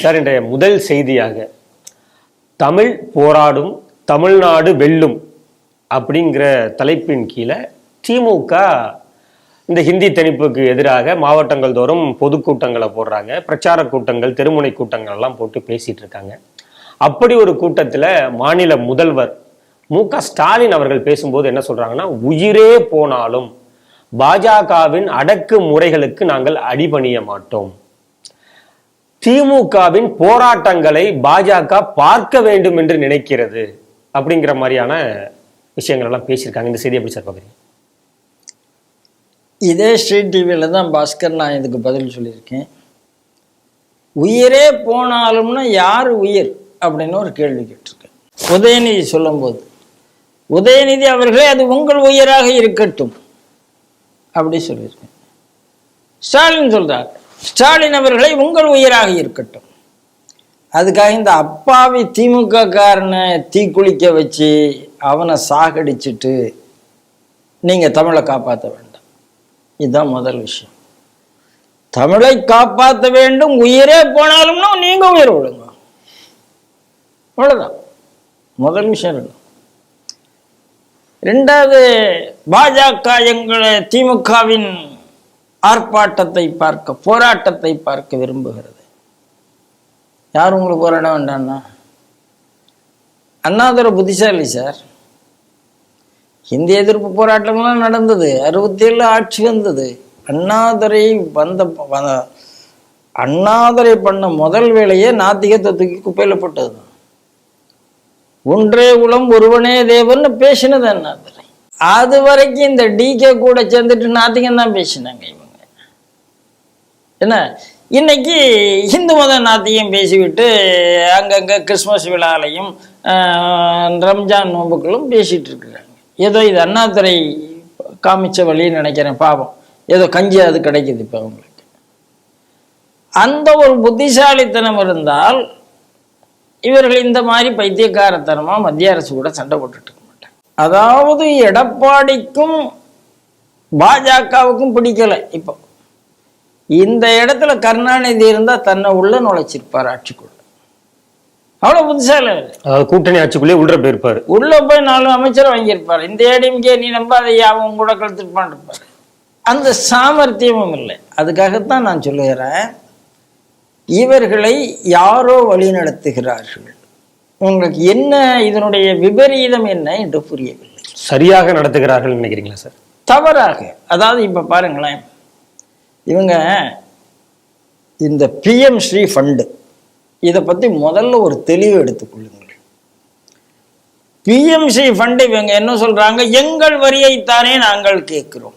Sir இன்றைய முதல் செய்தியாக தமிழ் போராடும் தமிழ்நாடு வெல்லும் அப்படிங்கிற தலைப்பின் கீழே திமுக இந்த ஹிந்தி திணிப்புக்கு எதிராக மாவட்டங்கள் தோறும் பொதுக்கூட்டங்களை போடுறாங்க. பிரச்சார கூட்டங்கள் தெருமுனை கூட்டங்கள் எல்லாம் போட்டு பேசிட்டு இருக்காங்க. அப்படி ஒரு கூட்டத்தில் மாநில முதல்வர் மு க ஸ்டாலின் அவர்கள் பேசும்போது என்ன சொல்றாங்கன்னா உயிரே போனாலும் பாஜகவின் அடக்கு முறைகளுக்கு நாங்கள் அடிபணிய மாட்டோம். திமுகவின் போராட்டங்களை பாஜக பார்க்க வேண்டும் என்று நினைக்கிறது அப்படிங்கிற மாதிரியான விஷயங்கள் எல்லாம் பேசியிருக்காங்க. இந்த செய்தி எப்படி சார் பார்க்குறீங்க? இதே ஸ்ட்ரீட் டிவியில் தான் பாஸ்கர் நான் இதுக்கு பதில் சொல்லியிருக்கேன். உயிரே போனாலும்னா யார் உயிர் அப்படின்னு ஒரு கேள்வி கேட்டிருக்கேன். உதயநிதி சொல்லும்போது உதயநிதி அவர்களே அது உங்கள் உயிராக இருக்கட்டும். அப்படி சொல்லியிருக்கேன். ஸ்டாலின் சொல்றாரு ஸ்டாலின் அவர்களை உங்கள் உயிராக இருக்கட்டும். அதுக்காக இந்த அப்பாவி திமுக காரனை தீக்குளிக்க வச்சு அவனை சாகடிச்சிட்டு நீங்க தமிழை காப்பாற்ற வேண்டாம். இதுதான் முதல் விஷயம். தமிழை காப்பாற்ற வேண்டும். உயிரே போனாலும்னா நீங்க உயிர் விடுங்க. அவ்வளவுதான். முதல் விஷயம் இல்லை ரெண்டாவது பாஜக எங்களை திமுகவின் ஆர்ப்பாட்டத்தை பார்க்க போராட்டத்தை பார்க்க விரும்புகிறது. யார் உங்களுக்கு போராட வேண்டாம்னா அண்ணாதுரை புத்திசாலி சார். இந்திய எதிர்ப்பு போராட்டம்லாம் நடந்தது. அறுபத்தி ஏழு ஆட்சி வந்தது. அண்ணாதுரை வந்த அண்ணாதுரை பண்ண முதல் வேலையே நாத்திகத்தை தூக்கி குப்பையில் போட்டது. தான் ஒன்றே குலம் ஒருவனே தேவன்னு பேசினது அண்ணாதுரை. அது வரைக்கும் இந்த டிகே கூட சேர்ந்துட்டு நாத்திகம் தான் பேசினாங்க இவங்க. என்ன? இன்னைக்கு இந்து மத நாத்தையும் பேசிவிட்டு அங்கங்கே கிறிஸ்மஸ் விழாலையும் ரம்ஜான் நோம்புகளும் பேசிகிட்டு இருக்கிறாங்க. ஏதோ இது அண்ணாதுரை காமிச்ச வழின்னு நினைக்கிறேன் பாவம். ஏதோ கஞ்சி அது கிடைக்குது இப்போ அவங்களுக்கு. அந்த ஒரு புத்திசாலித்தனம் இருந்தால் இவர்கள் இந்த மாதிரி பைத்தியக்காரத்தனமாக மத்திய அரசு கூட சண்டை போட்டுட்டு இருக்க மாட்டாங்க. அதாவது எடப்பாடிக்கும் பாஜகவுக்கும் பிடிக்கல. இப்போ இந்த இடத்துல கருணாநிதி இருந்தா தன்னை உள்ள நுழைச்சிருப்பார் ஆட்சிக்குள்ள. அவ்வளவு அவரு. அதாவது கூட்டணி ஆட்சிக்குள்ளே உள்ள போயிருப்பாரு. உள்ள போய் நாலு அமைச்சர் வாங்கியிருப்பார். இந்த ஏடிஎம்கே நீ நம்பாத அவன் கூட கழுத்துப்பான் இருப்பார் அந்த சாமர்த்தியமும் இல்லை. அதுக்காகத்தான் நான் சொல்லுகிறேன். இவர்களை யாரோ வழிநடத்துகிறார்கள். உங்களுக்கு என்ன இதனுடைய விபரீதம் என்ன என்று புரியவில்லை. சரியாக நடத்துகிறார்கள் நினைக்கிறீங்களா சார்? தவறாக. அதாவது இப்ப பாருங்களேன். இவங்க இந்த பிஎம் ஸ்ரீ ஃபண்டு இதை பத்தி முதல்ல ஒரு தெளிவு எடுத்துக்கொள்ளுங்கள் பிஎம் ஸ்ரீ ஃபண்டு இவங்க என்ன சொல்றாங்க? எங்கள் வரியைத்தானே நாங்கள் கேட்குறோம்.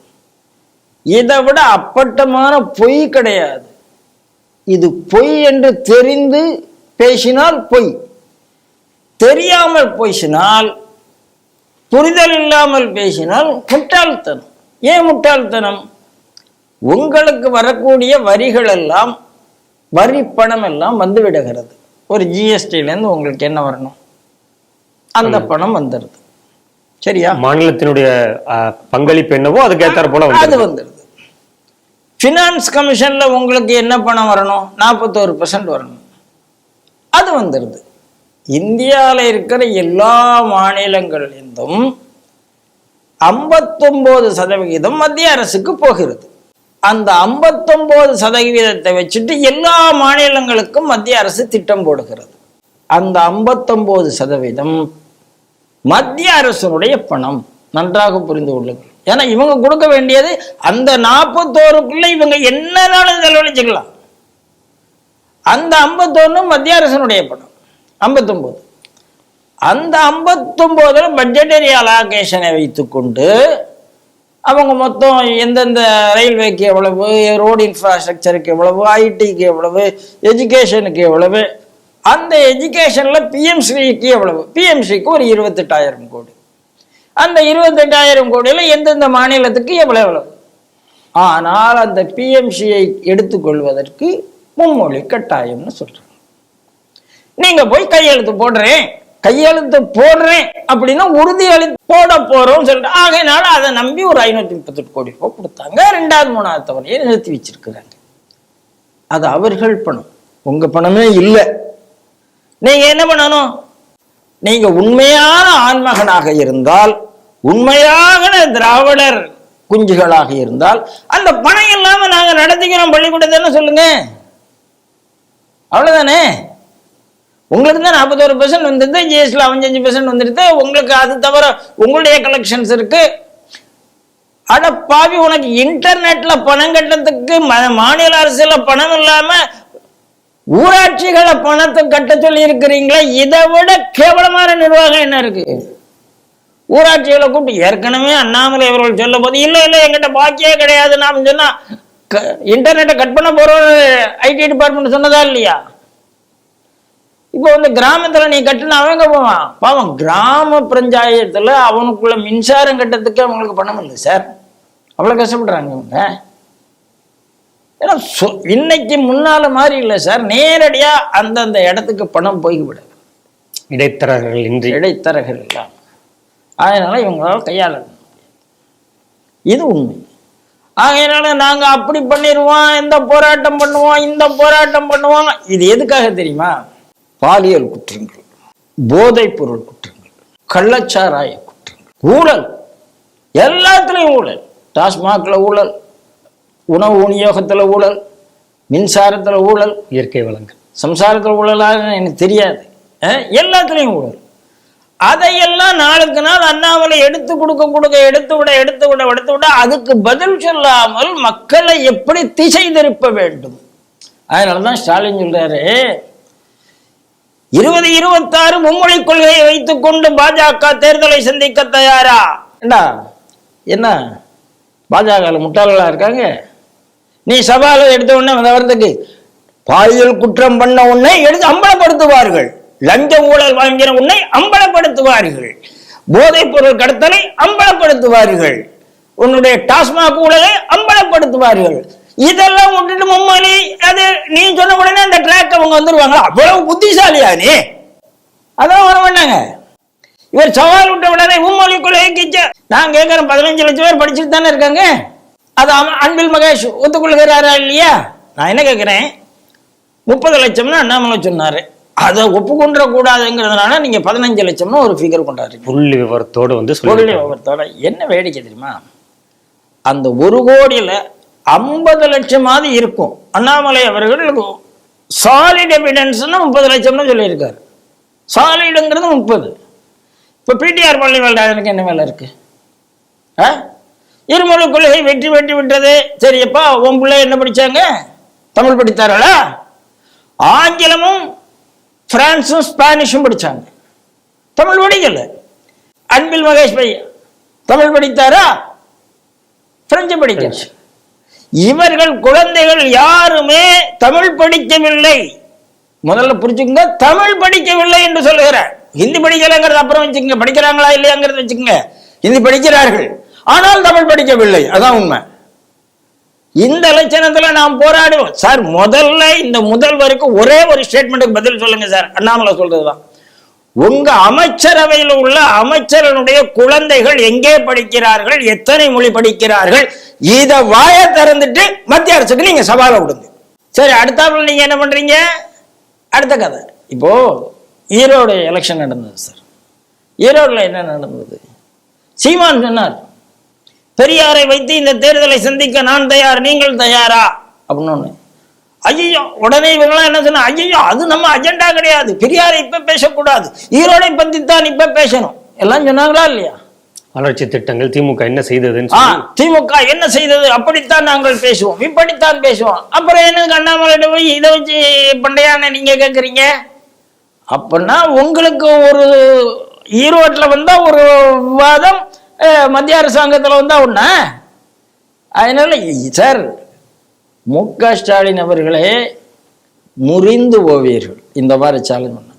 இதை விட அப்பட்டமான பொய் கிடையாது. இது பொய் என்று தெரிந்து பேசினால் பொய். தெரியாமல் பேசினால் புரிதல் இல்லாமல் பேசினால் முட்டாள்தனம். ஏன் முட்டாள்தனம்? உங்களுக்கு வரக்கூடிய வரிகள் எல்லாம் வரி பணம் எல்லாம் வந்து விடுகிறது ஒரு ஜிஎஸ்டிலேருந்து உங்களுக்கு என்ன வரணும்? அந்த பணம் வந்துடுது சரியா? மாநிலத்தினுடைய பங்களிப்பு என்னவோ அதுக்கு ஏத்தாற போல அது வந்து வந்துடுது ஃபினான்ஸ் கமிஷன்ல உங்களுக்கு என்ன பணம் வரணும்? நாற்பத்தோரு பர்சன்ட் வரணும். அது வந்துடுது இந்தியாவில் இருக்கிற எல்லா மாநிலங்களிலிருந்தும் ஐம்பத்தொன்பது சதவிகிதம் மத்திய அரசுக்கு போகிறது. அந்த ஐம்பத்தொம்போது சதவீதத்தை வச்சுட்டு எல்லா மாநிலங்களுக்கும் மத்திய அரசு திட்டம் போடுகிறது. அந்த ஐம்பத்தொம்போது சதவீதம் மத்திய அரசனுடைய பணம். நன்றாக புரிந்து கொள்ளுங்கள். ஏன்னா இவங்க கொடுக்க வேண்டியது அந்த நாற்பத்தோருக்குள்ள இவங்க என்னனாலும் செலவழிச்சுக்கலாம் அந்த ஐம்பத்தொன்னு மத்திய அரசனுடைய பணம். ஐம்பத்தொம்போது. அந்த ஐம்பத்தொன்பதுல பட்ஜெட்டரி அலாகேஷனை வைத்துக்கொண்டு அவங்க மொத்தம் எந்தெந்த ரயில்வேக்கு எவ்வளவு ரோடு இன்ஃப்ராஸ்ட்ரக்சருக்கு எவ்வளவு ஐடிக்கு எவ்வளவு எஜுகேஷனுக்கு எவ்வளவு அந்த எஜுகேஷனில் பிஎம்ஸ்ரீக்கு எவ்வளவு? பிஎம்ஸ்ரீக்கு ஒரு இருபத்தெட்டாயிரம் கோடி. அந்த இருபத்தெட்டாயிரம் கோடியில் எந்தெந்த மாநிலத்துக்கு எவ்வளோ எவ்வளவு? ஆனால் அந்த பிஎம்சியை எடுத்துக்கொள்வதற்கு மும்மொழி கட்டாயம்னு சொல்கிறேன் நீங்கள் போய் கையெழுத்து போடுறேன். கையெழுத்து போடுறேன் அப்படின்னா உறுதி அளித்து போட போறோம் சொல்லிட்டு. ஆகையினால அதை நம்பி ஒரு ஐநூத்தி முப்பத்தெட்டு கோடி ரூபாய் கொடுத்தாங்க. ரெண்டாவது மூணாவது தவணையை நிறுத்தி வச்சிருக்கிறாங்க. அது அவர்கள் பணம். உங்க பணமே இல்லை. நீங்க என்ன பண்ணணும்? நீங்க உண்மையான ஆண்மகனாக இருந்தால் உண்மையாக திராவிடர் குஞ்சுகளாக இருந்தால் அந்த பணம் இல்லாம நாங்க நடத்திக்கிறோம் பள்ளிக்கூடத்தை சொல்லுங்க. அவ்வளவுதானே? உங்களுக்கு தான் நாற்பத்தோரு பெர்சன்ட் வந்துருது ஜிஎஸ்டியில் அவஞ்சஞ்சு பெர்சன்ட் வந்துருது உங்களுக்கு அது தவிர உங்களுடைய கலெக்ஷன்ஸ் இருக்கு. அட பாவி உனக்கு இன்டர்நெட்ல பணம் கட்டுறதுக்கு ம- மாநில அரசுல பணம் இல்லாம ஊராட்சிகளை பணத்தை கட்ட சொல்லி இருக்கிறீங்களா இதை விட கேவலமான நிர்வாகம் என்ன இருக்கு? ஊராட்சிகளை கூப்பிட்டு ஏற்கனவே அண்ணாமலை அவர்கள் சொல்ல போது இல்ல இல்ல எங்கிட்ட பாக்கியே கிடையாது. நாம சொன்னா க- இன்டர்நெட்டை கட் பண்ண போறோம் ஐடி டிபார்ட்மெண்ட் சொன்னதா இல்லையா? இப்போ வந்து கிராமத்துல நீ கட்டின அவங்க போவான். பாவம் கிராம பஞ்சாயத்துல அவனுக்குள்ள மின்சாரம் கட்டத்துக்கு அவங்களுக்கு பணம் இல்லை சார். அவ்வளவு கஷ்டப்படுறாங்க இவங்க. ஏன்னா சொ- இன்னைக்கு முன்னால மாதிரி இல்லை சார். நேரடியா அந்தந்த இடத்துக்கு பணம் போய்விடுது இடைத்தரகர்கள் இன்றி. இடைத்தரகர் இல்லாம அதனால இவங்களால கையாள. இது உண்மை. ஆகையினால நாங்க அப்படி பண்ணிடுவோம் இந்த போராட்டம் பண்ணுவோம் இந்த போராட்டம் பண்ணுவோம். இது எதுக்காக தெரியுமா? பாலியல் குற்றங்கள் போதைப் பொருள் குற்றங்கள் கள்ளச்சாராய குற்றங்கள் ஊழல். எல்லாத்துலயும் ஊழல். டாஸ்மாக்ல ஊழல் உணவு விநியோகத்துல ஊழல் மின்சாரத்துல ஊழல் இயற்கை வளங்கள். சம்சாரத்தில் ஊழலாக எனக்கு தெரியாது. எல்லாத்துலேயும் ஊழல். அதையெல்லாம் நாளுக்கு நாள் அண்ணாமலை எடுத்து கொடுக்க கொடுக்க எடுத்து விட எடுத்து விட எடுத்து விட அதுக்கு பதில் சொல்லாமல் மக்களை எப்படி திசை திருப்ப வேண்டும்? அதனாலதான் ஸ்டாலின் சொல்றாரு இருபது இருபத்தாறு மும்மொழி கொள்கையை வைத்துக் கொண்டு பாஜக தேர்தலை சந்திக்க தயாரா? ஏண்டா என்ன? பாஜக முட்டாள்களா இருக்காங்க? நீ சவாலை எடுத்த உடனே வரதுக்கு பாலியல் குற்றம் பண்ண உன்னை எடுத்து அம்பலப்படுத்துவார்கள். லஞ்ச ஊழல் வாங்கின உன்னை அம்பலப்படுத்துவார்கள். போதைப் பொருள் கடத்தலை அம்பலப்படுத்துவார்கள். உன்னுடைய டாஸ்மாக் ஊழலை அம்பலப்படுத்துவார்கள். இதெல்லாம் விட்டுட்டு மும்மொழி. அது நீ சொன்ன உடனே அந்த ட்ராக் அவங்க வந்துருவாங்களா அவ்வளவு புத்திசாலியா நீ? அதான் வர மாட்டாங்க. இவர் சவால் விட்ட உடனே மும்மொழி கொள்கை கிச்ச நான் கேட்கிறேன் பதினஞ்சு லட்சம் பேர் படிச்சுட்டு தானே இருக்காங்க? அது அவன் அன்பில் மகேஷ் ஒத்துக்கொள்கிறாரா இல்லையா? நான் என்ன கேட்கிறேன் முப்பது லட்சம்னு அண்ணாமலை சொன்னாரு. அதை ஒப்புக்கொண்ட கூடாதுங்கிறதுனால நீங்க பதினஞ்சு லட்சம்னு ஒரு ஃபிகர் கொண்டாடுறீங்க. புள்ளி விவரத்தோடு வந்து சொல்லி விவரத்தோட என்ன வேடிக்கை தெரியுமா? அந்த ஒரு கோடியில ஐம்பது லட்சமாவது இருக்கும். அண்ணாமலை அவர்கள் சாலிட் எவிடன்ஸ்னா முப்பது லட்சம்னு சொல்லியிருக்காரு. சாலிடுங்கிறது முப்பது. இப்போ பிடிஆர் பள்ளிவாழ்டாதனுக்கு என்ன வேலை இருக்கு? ஆ? இருமொழி கொள்கை வெற்றி வெற்றி விட்டது சரியப்பா உன் பிள்ளை என்ன படிச்சாங்க? தமிழ் படித்தார்களா? ஆங்கிலமும் பிரான்ஸும் ஸ்பானிஷும் படித்தாங்க தமிழ் படிக்கல. அன்பில் மகேஷ் பையன். தமிழ் படித்தாரா? பிரெஞ்சு படிக்கல. இவர்கள் குழந்தைகள் யாருமே தமிழ் படிக்கவில்லை. முதல்ல புரிஞ்சுக்கங்க தமிழ் படிக்கவில்லை என்று சொல்லுகிறேன் ஹிந்தி படிக்கலைங்கிறது அப்புறம் வச்சுக்கோங்க படிக்கிறாங்களா இல்லையாங்கிறத வச்சுக்கோங்க. ஹிந்தி படிக்கிறார்கள் ஆனால் தமிழ் படிக்கவில்லை. அதான் உண்மை. இந்த லட்சணத்துல நாம் போராடுவோம். சார் முதல்ல இந்த முதல்வருக்கு ஒரே ஒரு ஸ்டேட்மெண்ட்டுக்கு பதில் சொல்லுங்க சார். அண்ணாமலை சொல்றதுதான். உங்க அமைச்சரவையில் உள்ள அமைச்சரனுடைய குழந்தைகள் எங்கே படிக்கிறார்கள் எத்தனை மொழி படிக்கிறார்கள் இத வாய திறந்துட்டு மத்திய அரசுக்கு நீங்க சவாலை விடுங்க. சரி அடுத்தாப்புல நீங்க என்ன பண்றீங்க? அடுத்த கதை. இப்போ ஈரோடு எலெக்ஷன் நடந்தது சார் ஈரோடுல என்ன நடந்தது? சீமான் சொன்னார் பெரியாரை வைத்து இந்த தேர்தலை சந்திக்க நான் தயார் நீங்கள் தயாரா? அப்படின்னு ஐயோ உடனே இவங்களாம் என்ன சொன்னா ஐயோ அது நம்ம அஜெண்டா கிடையாது. பெரியாரை இப்ப பேசக்கூடாது. ஈரோடை பத்தி தான் இப்ப பேசணும். எல்லாம் சொன்னாங்களா இல்லையா? வளர்ச்சி திட்டங்கள் திமுக என்ன சொல்லி. திமுக என்ன செய்தது? அப்படித்தான் நாங்கள் பேசுவோம். இப்படித்தான் பேசுவோம். அப்புறம் என்ன அண்ணாமலை போய் இதை வச்சு பண்டையான நீங்க கேக்குறீங்க? அப்படின்னா உங்களுக்கு ஒரு ஈரோட்ல வந்தா ஒரு விவாதம் மத்திய அரசாங்கத்துல வந்தா ஒண்ணா? அதனால சார் மு க ஸ்டாலின் அவர்களே முறிந்து போவீர்கள். இந்த மாதிரி சேலஞ்ச் பண்ணா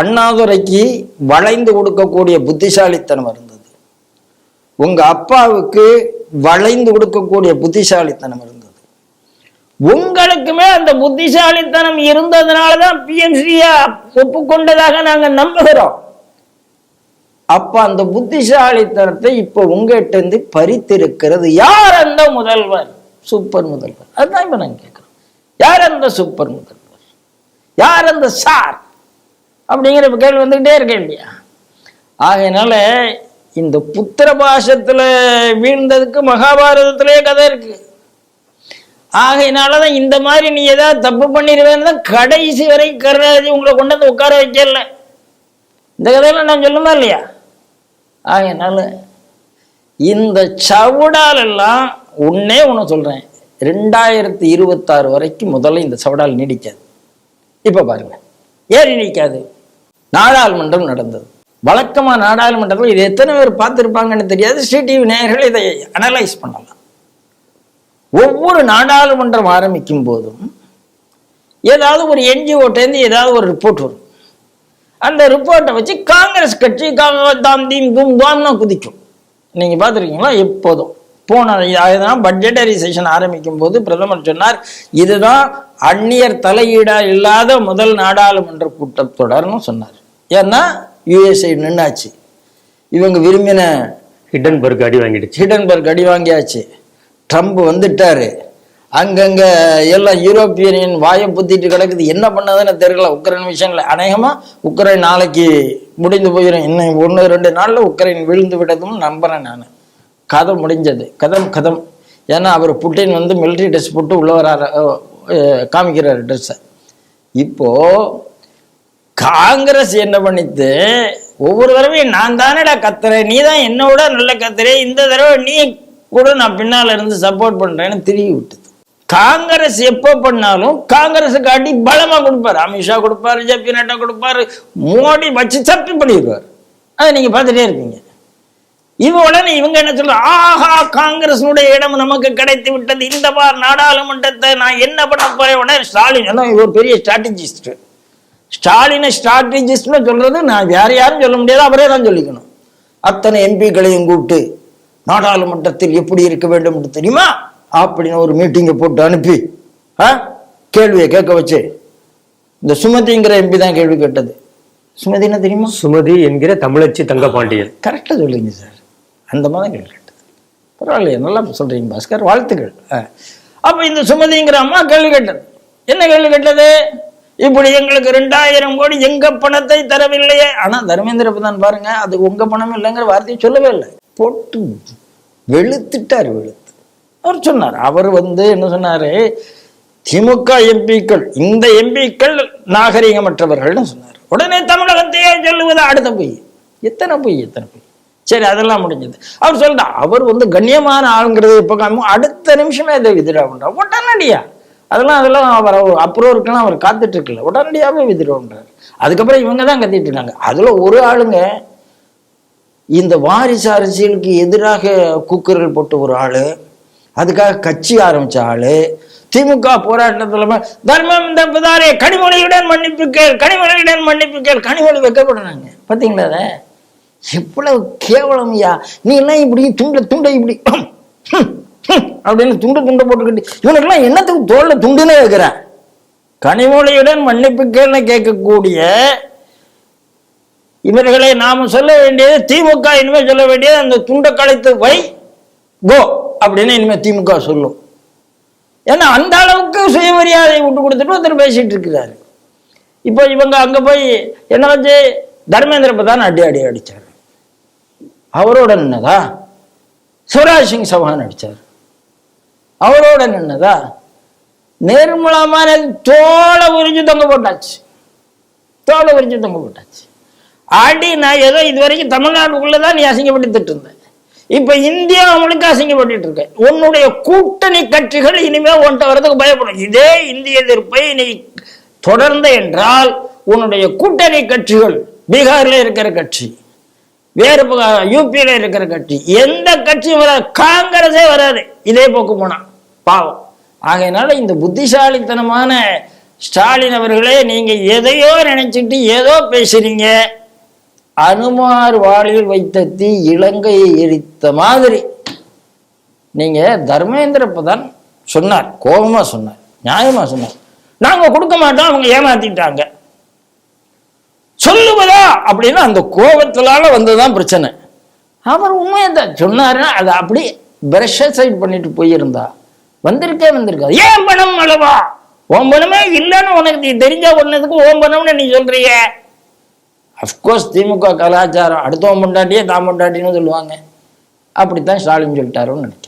அண்ணாதுரைக்கு வளைந்து கொடுக்கக்கூடிய புத்திசாலித்தனம் இருந்தது. உங்க அப்பாவுக்கு வளைந்து கொடுக்கக்கூடிய புத்திசாலித்தனம் இருந்தது. உங்களுக்குமே அந்த புத்திசாலித்தனம் இருந்ததுனாலதான் பிஎம்சியா ஒப்புக்கொண்டதாக நாங்க நம்புகிறோம். அப்ப அந்த புத்திசாலித்தனத்தை இப்ப உங்ககிட்ட இருந்து பறித்திருக்கிறது யார் அந்த முதல்வர்? சூப்பர் முதல்வர் அதுதான் இப்போ நாங்கள் கேட்குறோம் யார் அந்த சூப்பர் முதல்வர் யார் அந்த சார்? அப்படிங்கிற கேள்வி வந்துக்கிட்டே இருக்கேன் இல்லையா? ஆகையினால இந்த புத்திர பாஷத்தில் வீழ்ந்ததுக்கு மகாபாரதத்திலே கதை இருக்கு. ஆகையினாலதான் இந்த மாதிரி நீ ஏதாவது தப்பு பண்ணிடுவேன்னு தான் கடைசி வரை கருணாநிதி உங்களை கொண்டு வந்து உட்கார வைக்கல. இந்த கதையெல்லாம் நான் சொல்லுமா இல்லையா? ஆகையினால இந்த சவுடால் எல்லாம் ஒன்னே ஒன்று சொல்றேன். ரெண்டாயிரத்தி இருபத்தாறு வரைக்கும் முதல்ல இந்த சவடால் நீடிக்காது. இப்ப பாருங்க. ஏன் நீடிக்காது. நாடாளுமன்றம் நடந்தது. வழக்கமா நாடாளுமன்றத்தில் இது எத்தனை பேர் பார்த்துருப்பாங்கன்னு தெரியாது. ஸ்ரீடிவி நேயர்கள் இதை அனலைஸ் பண்ணலாம். ஒவ்வொரு நாடாளுமன்றம் ஆரம்பிக்கும் போதும் ஏதாவது ஒரு என்ஜிஓட்டேருந்து ஏதாவது ஒரு ரிப்போர்ட் வரும். அந்த ரிப்போர்ட்டை வச்சு காங்கிரஸ் கட்சி தாம் தீம் தும் தாம்னா குதிக்கும். நீங்க பார்த்துருக்கீங்களா? எப்போதும். போன அதுதான் பட்ஜெட்டரி செஷன் ஆரம்பிக்கும் போது பிரதமர் சொன்னார் இதுதான் அந்நியர் தலையீடா இல்லாத முதல் நாடாளுமன்ற கூட்டத்தொடர்னு சொன்னார். ஏன்னா யுஎஸ்ஐ நின்னாச்சு. இவங்க விரும்பின ஹிடன்பர்க் அடி வாங்கிடுச்சு. ஹிடன்பர்க் அடி வாங்கியாச்சு. ட்ரம்ப் வந்துட்டாரு. அங்கங்க எல்லாம் யூரோப்பியனின் வாயை புத்திட்டு கிடக்குது. என்ன பண்ணதுன்னு தெரியல உக்ரைன் விஷயங்கள. அநேகமா உக்ரைன் நாளைக்கு முடிந்து போயிடும் இன்னும் ஒன்று ரெண்டு நாள்ல உக்ரைன் விழுந்து விட்டதும் நம்புறேன் நான். கதை முடிஞ்சது. கதம் கதம். ஏன்னா அவர் புட்டின் வந்து மிலிட்ரி ட்ரெஸ் போட்டு உள்ள வராரு காமிக்கிறார் ட்ரெஸ்ஸை இப்போ காங்கிரஸ் என்ன பண்ணித்து ஒவ்வொரு தடவையும் நான் தானடா கத்துறேன் நீ தான் என்னோட நல்ல கத்துறே இந்த தடவை நீ கூட நான் பின்னால இருந்து சப்போர்ட் பண்றேன்னு திரும்பி விட்டுது. காங்கிரஸ் எப்போ பண்ணாலும் காங்கிரஸுக்கு அடி பலமா கொடுப்பாரு. அமித்ஷா கொடுப்பாரு ஜே பி நட்டா கொடுப்பாரு மோடி வச்சு சப்பி பண்ணிடுவார். அதை நீங்க பார்த்துட்டே இருக்கீங்க இவ உடனே இவங்க என்ன சொல்ற? ஆஹா காங்கிரஸினுடைய இடம் நமக்கு கிடைத்து விட்டது. இந்த பார் நாடாளுமன்றத்தை நான் என்ன பண்ண போறேன்? உடனே ஸ்டாலின் ஏன்னா இவர் பெரிய ஸ்ட்ராட்டஜிஸ்ட் ஸ்டாலினை ஸ்ட்ராட்டஜிஸ்ட்னு சொல்றது நான் வேற யாரும் சொல்ல முடியாது. அவரே தான் சொல்லிக்கணும். அத்தனை எம்பிக்களையும் கூப்பிட்டு நாடாளுமன்றத்தில் எப்படி இருக்க வேண்டும் என்று தெரியுமா? அப்படின்னு ஒரு மீட்டிங்கை போட்டு அனுப்பி கேள்வியை கேட்க வச்சு. இந்த சுமதிங்கிற எம்பி தான் கேள்வி கேட்டது. சுமதி என்ன தெரியுமா? சுமதி என்கிற தமிழச்சி தங்கபாண்டியன் கரெக்டாக சொல்லுங்க சார். அந்த மாதிரி கேட்டது. பரவாயில்லையே நல்லா சொல்கிறீங்க பாஸ்கர் வாழ்த்துக்கள். ஆ. இந்த சுமதிங்கிற அம்மா கேள்வி கேட்டது. என்ன கேள்வி கேட்டது? இப்படி எங்களுக்கு ரெண்டாயிரம் கோடி எங்க பணத்தை தரவில்லையே? ஆனா தர்மேந்திர பிரதான் பாருங்க அது உங்க பணம் இல்லைங்கிற வார்த்தையை சொல்லவே இல்லை. போட்டு வெளுத்துட்டார் வெளுத்து. அவர் சொன்னார் அவர் வந்து என்ன சொன்னாரு? திமுக எம்பிக்கள் இந்த எம்பிக்கள் நாகரிகமற்றவர்கள்னு சொன்னார். உடனே தமிழகத்தையே சொல்லுவது அடுத்த பொய். எத்தனை பொய் எத்தனை பொய்? சரி அதெல்லாம் முடிஞ்சது. அவர் சொல்லிட்டா அவர் வந்து கண்ணியமான ஆளுங்கிறது இப்போ காமி- அடுத்த நிமிஷமே அதை விதிரா பண்றார் உடனடியா. அதெல்லாம் அதெல்லாம் அவர் அப்ரூவருக்கெல்லாம் அவர் காத்துட்டு இருக்கல. உடனடியாகவே விதிரோன்றார் அதுக்கப்புறம் இவங்க தான் கத்திட்டு இருக்காங்க. அதுல ஒரு ஆளுங்க இந்த வாரிசு அரசியலுக்கு எதிராக கூக்குரல் போட்ட ஒரு ஆளு அதுக்காக கட்சி ஆரம்பிச்ச ஆளு திமுக போராட்டத்தில் தர்மம் தப்புதாரே கனிமொழியுடன் மன்னிப்பு கேள் கனிமொழியுடன் மன்னிப்பு கேள் கனிமொழி வைக்கப்படுறாங்க. பார்த்தீங்களா அதை? எவ்வளவு கேவலம் ஐயா நீ எல்லாம் இப்படி துண்ட துண்டை இப்படி அப்படின்னு துண்டு துண்டை போட்டுக்கிட்டு இவனுக்கெல்லாம் என்னத்துக்கு தோல்ல துண்டுன்னு வைக்கிறேன் கனிமொழியுடன் மன்னிப்பு கேள்வி கேட்கக்கூடிய இவர்களை நாம சொல்ல வேண்டியது திமுக இனிமே சொல்ல வேண்டியது அந்த துண்டை கலைத்து வை கோ அப்படின்னு இனிமே திமுக சொல்லும். ஏன்னா அந்த அளவுக்கு சுயமரியாதை விட்டு கொடுத்துட்டு ஒருத்தர் பேசிட்டு இருக்கிறாரு. இப்போ இவங்க அங்க போய் என்ன வச்சு தர்மேந்திர பிரதான் அடி அடி அடிச்சாரு. அவரோட நின்னதா? சிவராஜ் சிங் சௌஹான் அடித்தார் அவரோட நின்னதா? நிர்மலமான தோலை உறிஞ்சு தொங்க போட்டாச்சு. தோலை உறிஞ்சு தொங்க போட்டாச்சு. அடி நான் ஏதோ இது வரைக்கும் தமிழ்நாட்டுக்குள்ள தான் நீ அசிங்கப்படுத்திட்டு இருந்தேன். இப்போ இந்தியா முழுக்க அசிங்கப்பட்டுட்டு இருக்கேன். உன்னுடைய கூட்டணி கட்சிகள் இனிமேல் ஒன்றை வரதுக்கு பயப்படும். இதே இந்திய எதிர்ப்பை நீ தொடர்ந்த என்றால் உன்னுடைய கூட்டணி கட்சிகள் பீகாரில் இருக்கிற கட்சி வேறு யூபியில் இருக்கிற கட்சி. எந்த கட்சியும் வராது காங்கிரஸே வராது. இதே போக்கு போனால் பாவம். ஆகையினால இந்த புத்திசாலித்தனமான ஸ்டாலின் அவர்களே நீங்கள் எதையோ நினைச்சிட்டு ஏதோ பேசுறீங்க. அனுமார் வாளில் வைத்த தீ இலங்கையை எரித்த மாதிரி. நீங்க தர்மேந்திர பிரதான் சொன்னார் கோபமா சொன்னார் நியாயமா சொன்னார். நாங்க கொடுக்க மாட்டோம் அவங்க ஏமாத்திட்டாங்க. சொல்லுவதா? அப்படின்னு அந்த கோபத்தினால வந்ததுதான் பிரச்சனை. அவர் உண்மையை தான் சொன்னாரு அதை அப்படி பிரஷ சைட் பண்ணிட்டு போயிருந்தா. வந்திருக்கே வந்திருக்காது. ஏன் பணம் அளவா? ஓம் பணமே இல்லைன்னு உனக்கு நீ தெரிஞ்ச ஒன்றதுக்கு ஓம் பணம்னு நீ சொல்றிய. அஃப்கோர்ஸ் திமுக கலாச்சாரம் அடுத்தவன் பொண்டாட்டியே தான் பொண்டாட்டின்னு சொல்லுவாங்க. அப்படித்தான் ஸ்டாலின் சொல்லிட்டாருன்னு நினைக்கிறேன்.